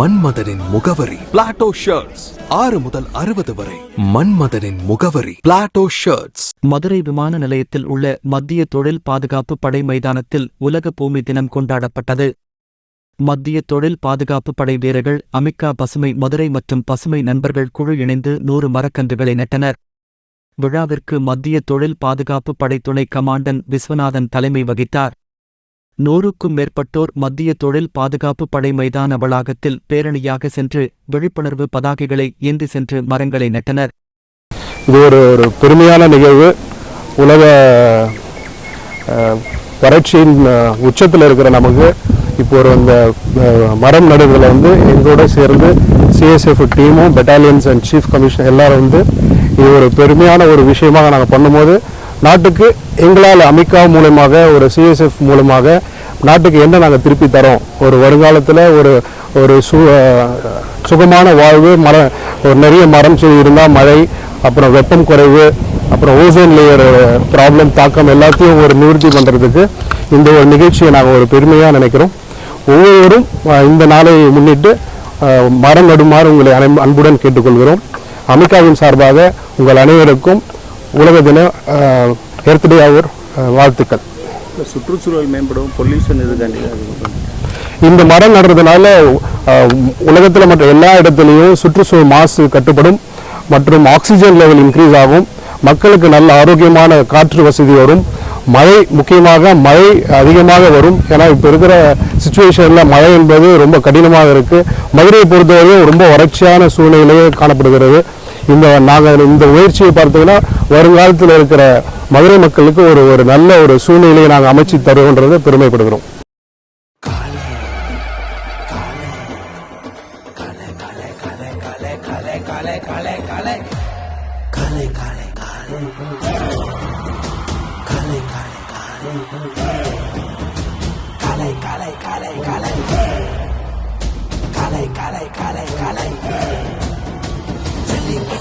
மன்மதனின் முகவரி. Plato shirts ஆறு முதல் அறுபது வரை. மன்மதனின் முகவரி. பிளாட்டோ ஷர்ட்ஸ் மதுரை விமான நிலையத்தில் உள்ள மத்திய தொழில் பாதுகாப்பு படை மைதானத்தில் உலக பூமி தினம் கொண்டாடப்பட்டது. மத்திய தொழில் பாதுகாப்பு படை வீரர்கள் அமிக்கா பசுமை மதுரை மற்றும் பசுமை நண்பர்கள் குழு இணைந்து நூறு மரக்கன்றுகளை நட்டனர். விழாவிற்கு மத்திய தொழில் பாதுகாப்பு படை துணை கமாண்டன் விஸ்வநாதன் தலைமை வகித்தார். நூறுக்கும் மேற்பட்டோர் மத்திய தொழில் பாதுகாப்பு படை மைதான வளாகத்தில் பேரணியாக சென்று விழிப்புணர்வு பதாகைகளை ஏந்தி சென்று மரங்களை நட்டனர். இது ஒரு ஒரு பெருமையான நிகழ்வு. உலக வறட்சியின் உச்சத்தில் இருக்கிற நமக்கு இப்போ ஒரு இந்த மரம் நடுவில் வந்து எங்களோட சேர்ந்து சிஎஸ்எஃப் டீமும் பெட்டாலியன்ஸ் அண்ட் சீஃப் கமிஷனர் எல்லாரும் வந்து இது ஒரு பெருமையான ஒரு விஷயமாக நாங்கள் பண்ணும்போது நாட்டுக்கு எங்களால் அமிகா மூலமாக ஒரு சிஎஸ்எஃப் மூலமாக நாட்டுக்கு என்ன நாங்கள் திருப்பி தரோம்? ஒரு வருங்காலத்தில் ஒரு ஒரு சு சுகமான வாழ்வு மரம் ஒரு நிறைய மரம் செடி இருந்தால் மழை அப்புறம் வெப்பம் குறைவு அப்புறம் ஓசோன் லேயர் ப்ராப்ளம் தாக்கம் எல்லாத்தையும் ஒரு நிவர்த்தி பண்ணுறதுக்கு இந்த ஒரு நிகழ்ச்சியை நாங்கள் ஒரு பெருமையாக நினைக்கிறோம். ஒவ்வொருவரும் இந்த நாளை முன்னிட்டு மரம் நடுமாறு உங்களை அனை- அன்புடன் கேட்டுக்கொள்கிறோம். அமிகாவின் சார்பாக உங்கள் அனைவருக்கும் உலக தின ஹெர்த்டே அவர் வாழ்த்துக்கள். சுற்றுச்சூழல் மேம்படும் பொல்யூஷன் இதுக்காண்டி இந்த மரம் நடுறதுனால உலகத்தில் மற்ற எல்லா இடத்துலையும் சுற்றுச்சூழல் மாசு கட்டுப்படும் மற்றும் ஆக்சிஜன் லெவல் இன்க்ரீஸ் ஆகும். மக்களுக்கு நல்ல ஆரோக்கியமான காற்று வசதி வரும். மழை முக்கியமாக மழை அதிகமாக வரும். ஏன்னா இப்போ இருக்கிற சுச்சுவேஷனில் மழை என்பது ரொம்ப கடினமாக இருக்குது மதுரையை பொறுத்தவரையும் ரொம்ப வறட்சியான சூழ்நிலையே காணப்படுகிறது. இந்த நாங்கள் இந்த முயற்சியை பார்த்தீங்கன்னா வருங்காலத்தில் இருக்கிற மதுரை மக்களுக்கு ஒரு ஒரு நல்ல ஒரு சூழ்நிலையை நாங்கள் அமைச்சு தருவோன்றது பெருமைப்படுகிறோம்